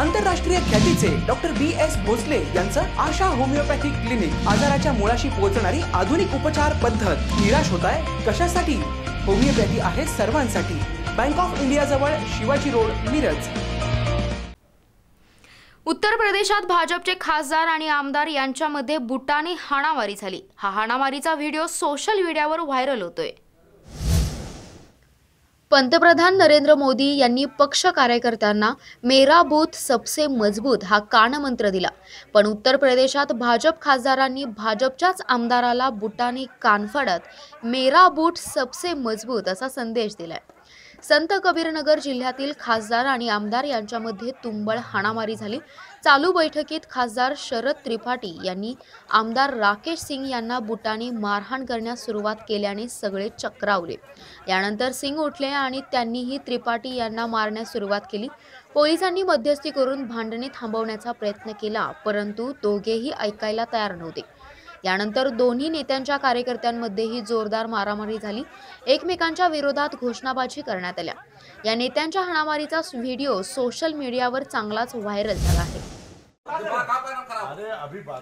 आंतरराष्ट्रीय ख्यातीचे doctor B S Bhosale यांचं आशा होमिओपॅथिक क्लिनिक आजाराच्या मुळाशी पोहोचणारी आधुनिक उपचार पद्धत. निराश होत आहे कशासाठी? होमिओपॅथी आहे सर्वांसाठी. बँक ऑफ इंडिया जवळ शिवाजी रोड मिरज. उत्तर प्रदेशात भाजपचे खासदार आणि आमदार यांच्यामध्ये बुटाने हाणामारी झाली. हा हाणामारीचा व्हिडिओ सोशल मीडियावर व्हायरल होतोय. पंतप्रधान नरेंद्र मोदी यांनी पक्ष कार्यकर्त्यांना मेरा बूथ सबसे मजबूत हा कानमंत्र दिला. पण उत्तर प्रदेशात भाजप खासदारांनी भाजपच्याच आमदाराला बुटाने कानफडत मेरा बूथ सबसे मजबूत असा संदेश दिलाय. संत कबीरनगर जिल्ह्यातील खासदार आणि आमदार यांच्यामध्ये तुंबळ हाणामारी झाली. चालू बैठकीत खासदार शरद त्रिपाठी यांनी आमदार राकेश सिंग यांना बुटाने मारहाण करण्यास सुरुवात केल्याने सगळे चक्रावले. यानंतर सिंग उठले आणि त्यांनीही त्रिपाठी यांना मारण्यास सुरुवात केली. पोलिसांनी मध्यस्थी करून भांडणे थांबवण्याचा प्रयत्न केला परंतु दोघेही ऐकायला तयार नव्हते. यानंतर दोन्ही नेत्यांच्या कार्यकर्त्यांमध्येही जोरदार मारामारी झाली. एकमेकांच्या विरोधात घोषणाबाजी करण्यात आल्या. या नेत्यांच्या हाणामारीचा व्हिडिओ सोशल मीडियावर चांगलाच व्हायरल झाला आहे. अरे अभी बात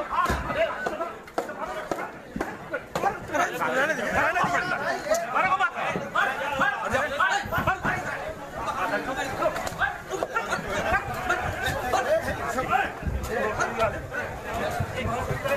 बात Thank you.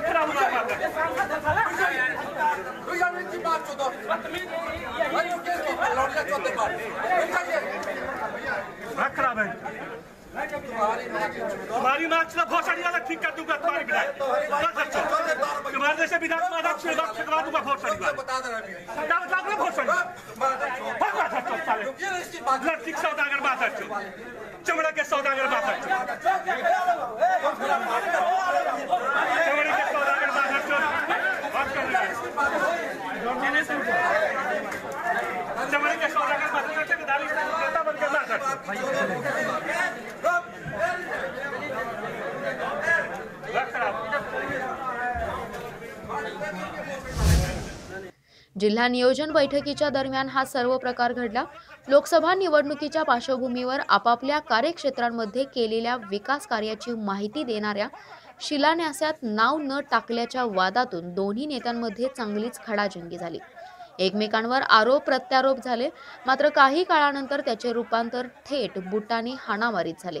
खराब हो गया है तुम्हारी मार्च का घोषणा वाला ठीक कर दूंगा तुम्हारी विधायक तुम्हारे जैसे विधायक छह लाख से करवा दूंगा घोषणा क्या बता। बात अच्छा साले लड़की सौदागर बात अच्छा चमड़ा के सौदागर बात अच्छा चमड़े के सौदागर बात अच्छा बात कर रहे हैं। चमड़े के सौदागर बात अच्छा कि दाली नेता बनकर बात अच्छा बात खराब जिल्हा नियोजन बैठकीच्या दरम्यान हा सर्व प्रकार घडला. लोकसभा निवडणुकीच्या पार्श्वभूमीवर आपापल्या कार्यक्षेत्रांमध्ये केलेल्या विकास कार्याची माहिती देणाऱ्या शिलान्यासात नाव न टाकल्याच्या वादातून दोन्ही नेत्यांमध्ये चांगलीच खडाजंगी झाली. एकमेकांवर आरोप प्रत्यारोप झाले. मात्र काही काळानंतर त्याचे रूपांतर थेट बुटाने हाणामारीत झाले.